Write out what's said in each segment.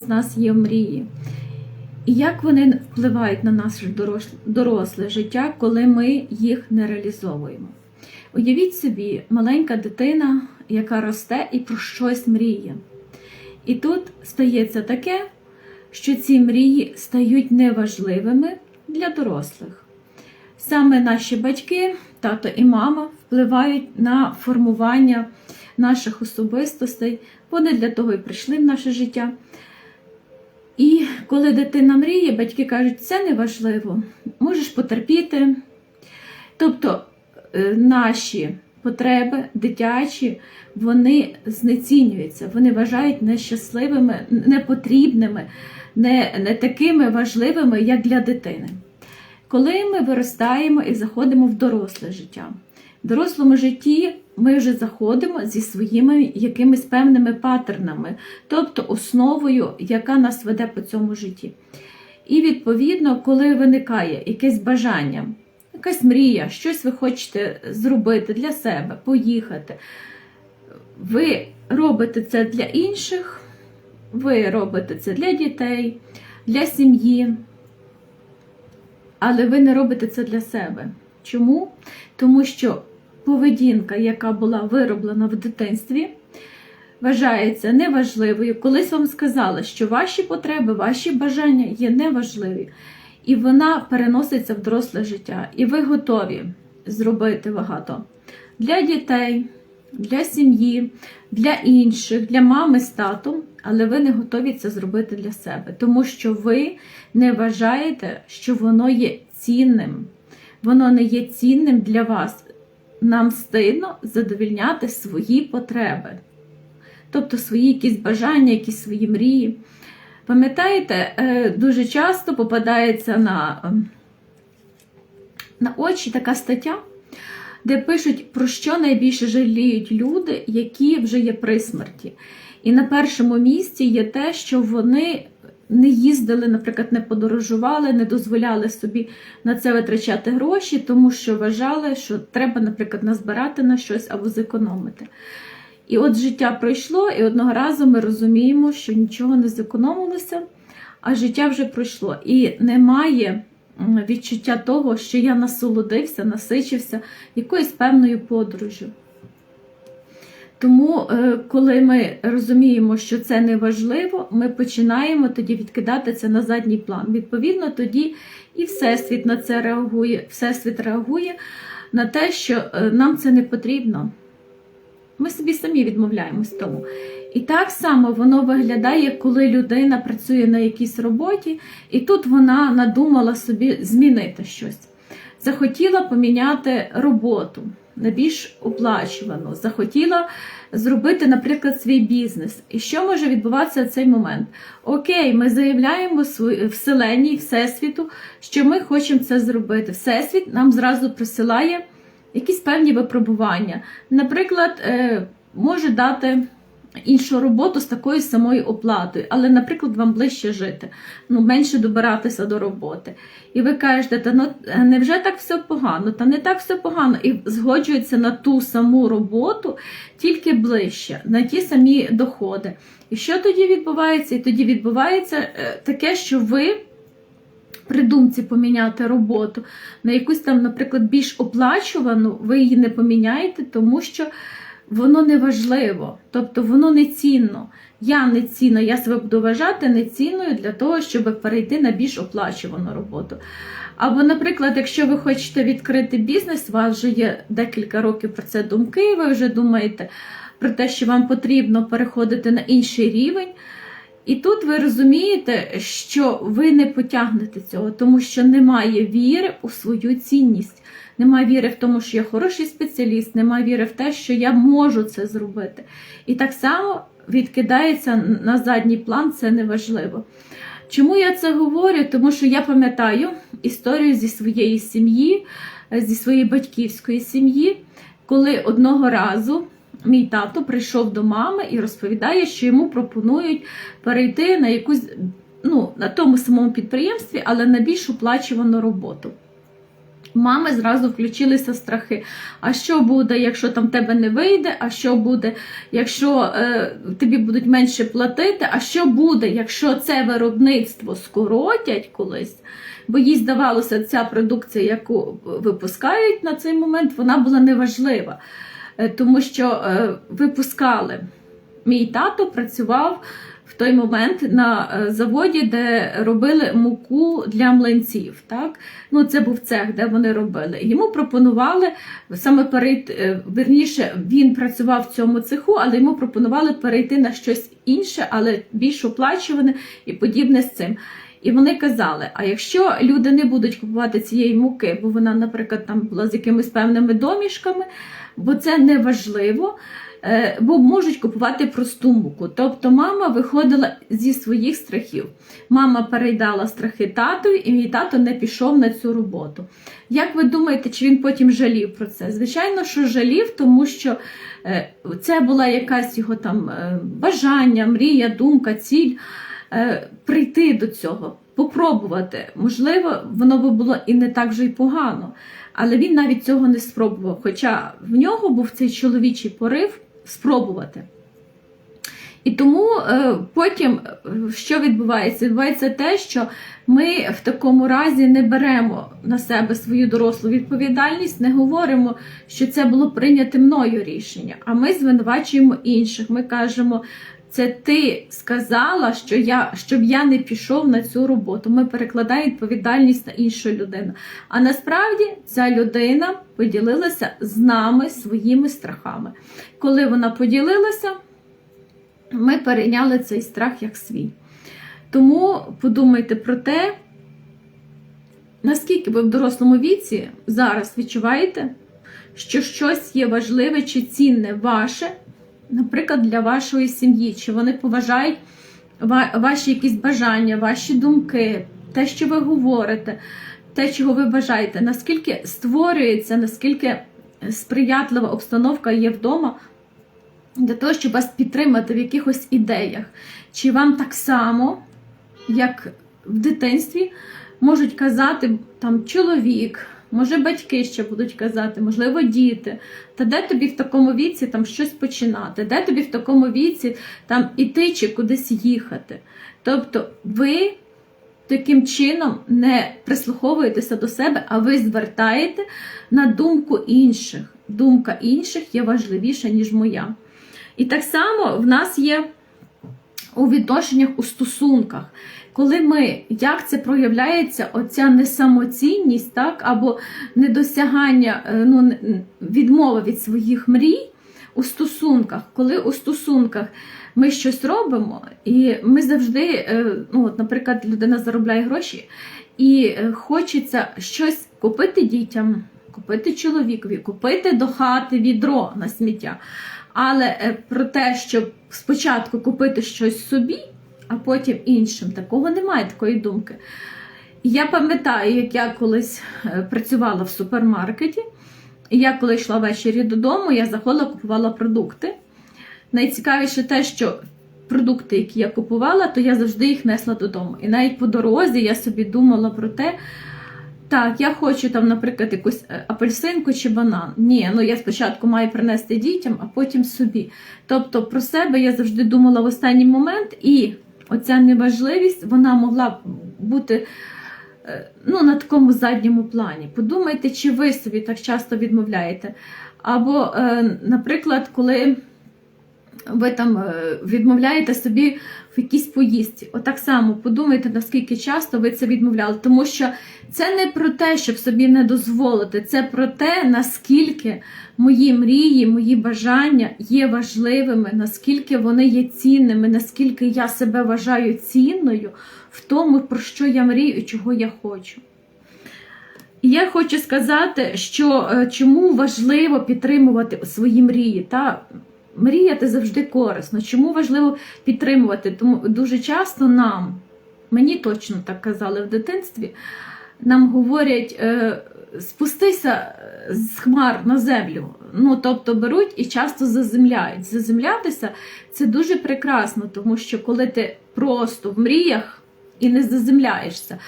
з нас є мрії. І як вони впливають на наше доросле життя, коли ми їх не реалізовуємо? Уявіть собі, маленька дитина, яка росте і про щось мріє. І тут стається таке, що ці мрії стають неважливими для дорослих. Саме наші батьки, тато і мама, впливають на формування наших особистостей. Вони для того і прийшли в наше життя. І коли дитина мріє, батьки кажуть, це не важливо, можеш потерпіти. Тобто е, наші потреби дитячі, вони знецінюються, вони вважають нещасливими, непотрібними, не, не такими важливими, як для дитини. Коли ми виростаємо і заходимо в доросле життя, в дорослому житті ми вже заходимо зі своїми якимись певними паттернами, тобто основою, яка нас веде по цьому житті. І відповідно, коли виникає якесь бажання, якась мрія, щось ви хочете зробити для себе, поїхати, ви робите це для інших, ви робите це для дітей, для сім'ї, але ви не робите це для себе. Чому? Тому що поведінка, яка була вироблена в дитинстві, вважається неважливою. Колись вам сказали, що ваші потреби, ваші бажання є неважливі, і вона переноситься в доросле життя. І ви готові зробити багато для дітей, для сім'ї, для інших, для мами з татом, але ви не готові це зробити для себе, тому що ви не вважаєте, що воно є цінним. Воно не є цінним для вас. Нам стидно задовільняти свої потреби, тобто свої якісь бажання, якісь свої мрії. Пам'ятаєте, е, дуже часто попадається на, ем, на очі така стаття, де пишуть, про що найбільше жаліють люди, які вже є при смерті. І на першому місці є те, що вони не їздили, наприклад, не подорожували, не дозволяли собі на це витрачати гроші, тому що вважали, що треба, наприклад, назбирати на щось або зекономити. І от життя пройшло, і одного разу ми розуміємо, що нічого не зекономилося, а життя вже пройшло. І немає відчуття того, що я насолодився, насичився якоюсь певною подорожю. Тому, е, коли ми розуміємо, що це не важливо, ми починаємо тоді відкидати це на задній план. Відповідно, тоді і Всесвіт на це реагує, Всесвіт реагує на те, що е, нам це не потрібно. Ми собі самі відмовляємось тому. І так само воно виглядає, коли людина працює на якійсь роботі, і тут вона надумала собі змінити щось. Захотіла поміняти роботу на більш оплачувано, захотіла зробити, наприклад, свій бізнес. І що може відбуватися в цей момент? Окей, ми заявляємо Вселенній, Всесвіту, що ми хочемо це зробити. Всесвіт нам зразу присилає якісь певні випробування. Наприклад, е, може дати іншу роботу з такою самою оплатою, але, наприклад, вам ближче жити, ну, менше добиратися до роботи. І ви кажете, та ну невже так все погано? Та не так все погано. І згоджується на ту саму роботу, тільки ближче, на ті самі доходи. І що тоді відбувається? І тоді відбувається е, таке, що ви при думці поміняти роботу на якусь там, наприклад, більш оплачувану, ви її не поміняєте, тому що воно не важливо, тобто воно не цінно. Я не цінна, я себе буду вважати нецінною для того, щоб перейти на більш оплачувану роботу. Або, наприклад, якщо ви хочете відкрити бізнес, у вас вже є декілька років про це думки, ви вже думаєте про те, що вам потрібно переходити на інший рівень. І тут ви розумієте, що ви не потягнете цього, тому що немає віри у свою цінність, немає віри в тому, що я хороший спеціаліст, немає віри в те, що я можу це зробити. І так само відкидається на задній план, це неважливо. Чому я це говорю? Тому що я пам'ятаю історію зі своєї сім'ї, зі своєї батьківської сім'ї, коли одного разу мій тато прийшов до мами і розповідає, що йому пропонують перейти на якусь ну, на тому самому підприємстві, але на більш оплачувану роботу. Мами зразу включилися страхи. А що буде, якщо там тебе не вийде? А що буде, якщо е, тобі будуть менше платити? А що буде, якщо це виробництво скоротять колись? Бо їй здавалося, ця продукція, яку випускають на цей момент, вона була неважлива, тому що е, випускали. Мій тато працював в той момент на е, заводі, де робили муку для млинців. Так? Ну, це був цех, де вони робили. Йому пропонували саме перейти, е, верніше, він працював в цьому цеху, але йому пропонували перейти на щось інше, але більш оплачуване і подібне з цим. І вони казали: а якщо люди не будуть купувати цієї муки, бо вона, наприклад, там була з якимись певними домішками, бо це не важливо, е, бо можуть купувати просту муку. Тобто мама виходила зі своїх страхів. Мама перейдала страхи татові, і мій тато не пішов на цю роботу. Як ви думаєте, чи він потім жалів про це? Звичайно, що жалів, тому що е, це була якась його там е, бажання, мрія, думка, ціль прийти до цього, попробувати. Можливо, воно би було і не так вже й погано, але він навіть цього не спробував. Хоча в нього був цей чоловічий порив спробувати. І тому е, потім е, що відбувається? Відбувається те, що ми в такому разі не беремо на себе свою дорослу відповідальність, не говоримо, що це було прийняте мною рішення, а ми звинувачуємо інших. Ми кажемо, це ти сказала, що я, щоб я не пішов на цю роботу. Ми перекладаємо відповідальність на іншу людину. А насправді ця людина поділилася з нами своїми страхами. Коли вона поділилася, ми перейняли цей страх як свій. Тому подумайте про те, наскільки ви в дорослому віці зараз відчуваєте, що щось є важливе чи цінне ваше, наприклад, для вашої сім'ї, чи вони поважають ваші якісь бажання, ваші думки, те, що ви говорите, те, чого ви бажаєте, наскільки створюється, наскільки сприятлива обстановка є вдома для того, щоб вас підтримати в якихось ідеях. Чи вам так само, як в дитинстві, можуть казати там чоловік, може батьки ще будуть казати, можливо, діти. Та де тобі в такому віці там щось починати? Де тобі в такому віці там іти чи кудись їхати? Тобто ви таким чином не прислуховуєтеся до себе, а ви звертаєте на думку інших. Думка інших є важливіша, ніж моя. І так само в нас є у відношеннях у стосунках. Коли ми, як це проявляється, оця несамоцінність, так, або недосягання, е, ну, відмова від своїх мрій у стосунках, коли у стосунках ми щось робимо, і ми завжди, е, ну, от, наприклад, людина заробляє гроші, і е, хочеться щось купити дітям, купити чоловікові, купити до хати відро на сміття. Але е, про те, щоб спочатку купити щось собі, а потім іншим, такого немає такої думки. Я пам'ятаю, як я колись е, працювала в супермаркеті, і я коли йшла ввечері додому, я заходила, купувала продукти. Найцікавіше те, що продукти, які я купувала, то я завжди їх несла додому. І навіть по дорозі я собі думала про те, так, я хочу там, наприклад, якусь е, апельсинку чи банан. Ні, ну я спочатку маю принести дітям, а потім собі. Тобто про себе я завжди думала в останній момент, і оця неважливість вона могла бути е, ну, на такому задньому плані. Подумайте, чи ви собі так часто відмовляєте. Або, е, наприклад, коли ви там е, відмовляєте собі в якійсь поїздці. Отак само подумайте, наскільки часто ви це відмовляли. Тому що це не про те, щоб собі не дозволити, це про те, наскільки мої мрії, мої бажання є важливими, наскільки вони є цінними, наскільки я себе вважаю цінною в тому, про що я мрію і чого я хочу. І я хочу сказати, що е, чому важливо підтримувати свої мрії. Та мріяти завжди корисно. Чому важливо підтримувати? Тому дуже часто нам, мені точно так казали в дитинстві, нам говорять. е, Спустися з хмар на землю. Ну, тобто беруть і часто заземляють. Заземлятися це дуже прекрасно, тому що коли ти просто в мріях і не заземляєшся,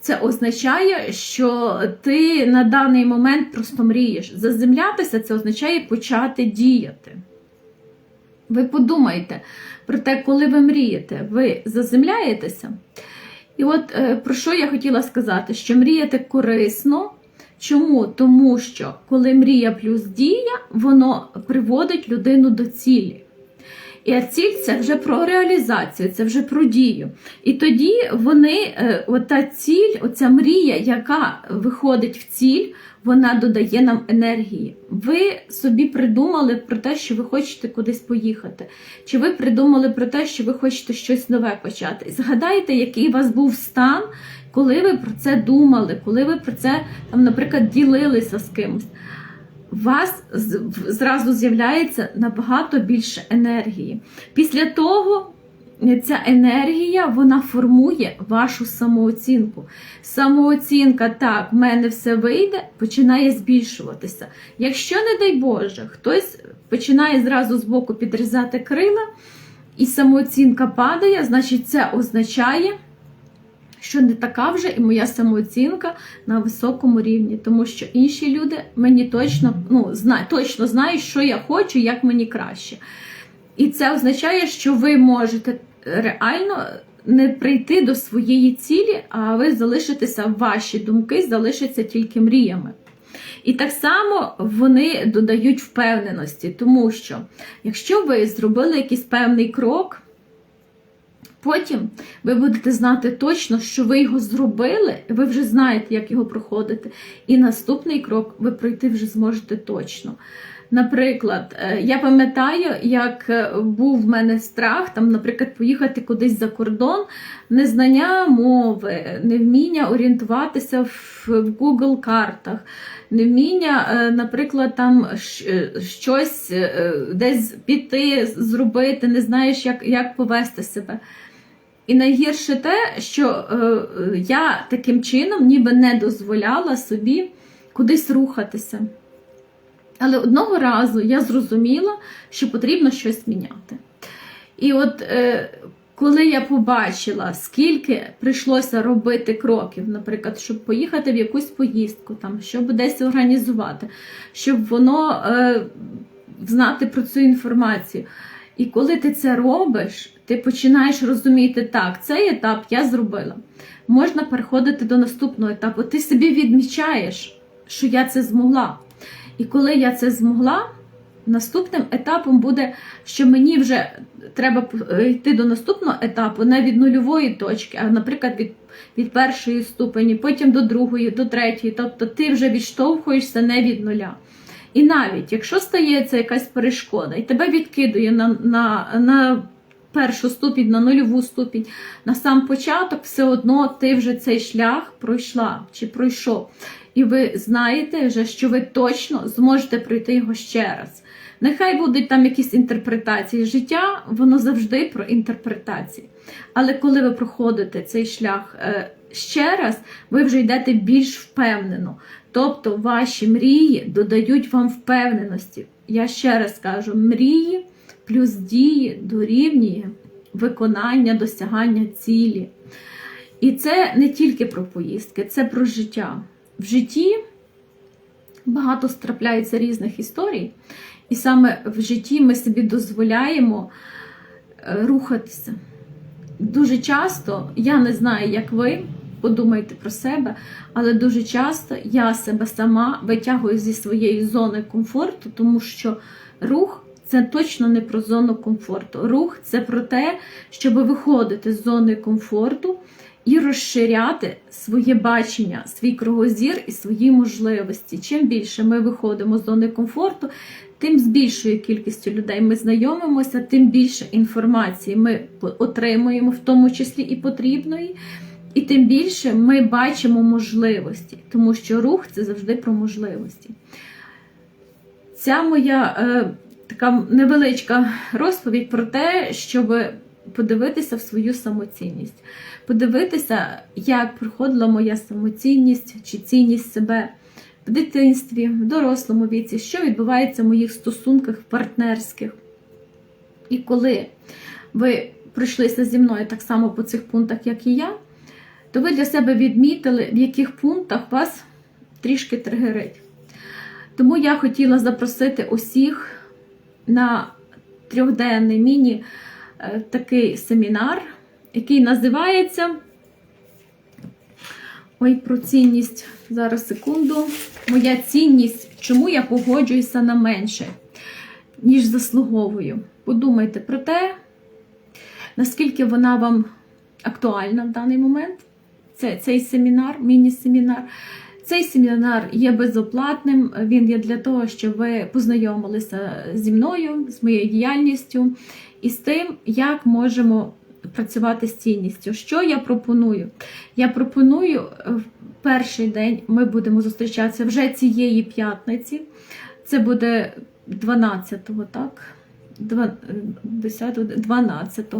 це означає, що ти на даний момент просто мрієш. Заземлятися це означає почати діяти. Ви подумайте про те, коли ви мрієте, ви заземляєтеся. І от е, про що я хотіла сказати, що мріяти корисно. Чому? Тому що коли мрія плюс дія, воно приводить людину до цілі. І ціль це вже про реалізацію, це вже про дію. І тоді вони, е, ота ціль, оця мрія, яка виходить в ціль, вона додає нам енергії. Ви собі придумали про те, що ви хочете кудись поїхати. Чи ви придумали про те, що ви хочете щось нове почати? Згадайте, який у вас був стан, коли ви про це думали, коли ви про це, там, наприклад, ділилися з кимось. У вас зразу з'являється набагато більше енергії. Після того ця енергія вона формує вашу самооцінку. Самооцінка, так, в мене все вийде, починає збільшуватися. Якщо, не дай Боже, хтось починає зразу з боку підрізати крила, і самооцінка падає, значить це означає, що не така вже і моя самооцінка на високому рівні, тому що інші люди мені точно, ну, зна, точно знають, що я хочу, як мені краще. І це означає, що ви можете реально не прийти до своєї цілі, а ви залишитеся, ваші думки залишаться тільки мріями. І так само вони додають впевненості, тому що якщо ви зробили якийсь певний крок, потім ви будете знати точно, що ви його зробили, ви вже знаєте, як його проходити. І наступний крок ви пройти вже зможете точно. Наприклад, е, я пам'ятаю, як е, був в мене страх, там, наприклад, поїхати кудись за кордон, незнання мови, невміння орієнтуватися в Google картах, невміння, е, наприклад, там щось десь піти, зробити, не знаєш, як, як повести себе. І найгірше те, що е, я таким чином ніби не дозволяла собі кудись рухатися. Але одного разу я зрозуміла, що потрібно щось міняти. І от е, коли я побачила, скільки прийшлося робити кроків, наприклад, щоб поїхати в якусь поїздку, там, щоб десь організувати, щоб воно е, знати про цю інформацію. І коли ти це робиш, ти починаєш розуміти, так, цей етап я зробила. Можна переходити до наступного етапу. Ти собі відмічаєш, що я це змогла. І коли я це змогла, наступним етапом буде, що мені вже треба е, йти до наступного етапу не від нульової точки, а, наприклад, від, від першої ступені, потім до другої, до третьої. Тобто ти вже відштовхуєшся не від нуля. І навіть якщо стається якась перешкода, і тебе відкидує на, на, на першу ступінь, на нульову ступінь, на сам початок, все одно ти вже цей шлях пройшла чи пройшов. І ви знаєте вже, що ви точно зможете пройти його ще раз. Нехай будуть там якісь інтерпретації. Життя, воно завжди про інтерпретації. Але коли ви проходите цей шлях е, ще раз, ви вже йдете більш впевнено. Тобто ваші мрії додають вам впевненості. Я ще раз кажу: мрії плюс дії дорівнює виконання, досягання цілі. І це не тільки про поїздки, це про життя. В житті багато страпляється різних історій, і саме в житті ми собі дозволяємо е, рухатися. Дуже часто, я не знаю, як ви, подумайте про себе, але дуже часто я себе сама витягую зі своєї зони комфорту, тому що рух це точно не про зону комфорту. Рух це про те, щоб виходити з зони комфорту і розширяти своє бачення, свій кругозір і свої можливості. Чим більше ми виходимо з зони комфорту, тим з більшою кількістю людей ми знайомимося, тим більше інформації ми отримуємо, в тому числі і потрібної. І тим більше ми бачимо можливості, тому що рух це завжди про можливості. Ця моя е, така невеличка розповідь про те, щоб подивитися в свою самоцінність, подивитися, як проходила моя самоцінність чи цінність себе в дитинстві, в дорослому віці, що відбувається в моїх стосунках партнерських. І коли ви пройшлися зі мною так само по цих пунктах, як і я, то ви для себе відмітили, в яких пунктах вас трішки тригерить. Тому я хотіла запросити усіх на трьохденний міні е, семінар, який називається Ой, про цінність. Зараз секунду. Моя цінність, чому я погоджуюся на менше, ніж заслуговую. Подумайте про те, наскільки вона вам актуальна в даний момент. Це, цей семінар, міні-семінар. Цей семінар є безоплатним. Він є для того, щоб ви познайомилися зі мною, з моєю діяльністю і з тим, як можемо працювати з цінністю. Що я пропоную? Я пропоную е, в перший день ми будемо зустрічатися вже цієї п'ятниці. Це буде 12-го, так? Два- 10, 12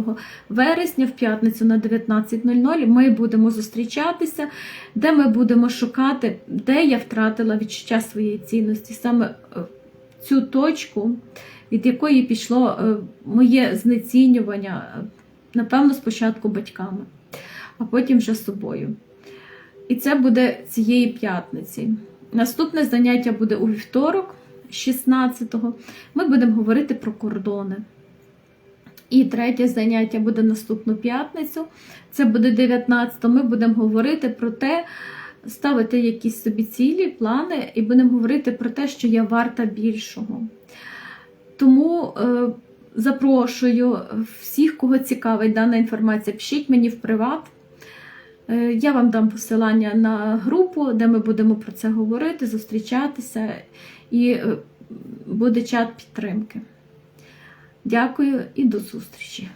вересня в п'ятницю на 19.00 ми будемо зустрічатися, де ми будемо шукати, де я втратила відчуття своєї цінності, саме е, цю точку, від якої пішло е, моє знецінювання, е, напевно, спочатку батьками, а потім вже собою. І це буде цієї п'ятниці. Наступне заняття буде у вівторок, 16-го. Ми будемо говорити про кордони. І третє заняття буде наступну п'ятницю. Це буде 19 Ми будемо говорити про те, ставити якісь собі цілі, плани, і будемо говорити про те, що я варта більшого. Тому е, запрошую всіх, кого цікавить дана інформація, пишіть мені в приват. Е, Я вам дам посилання на групу, де ми будемо про це говорити, зустрічатися, і е, буде чат підтримки. Дякую і до зустрічі!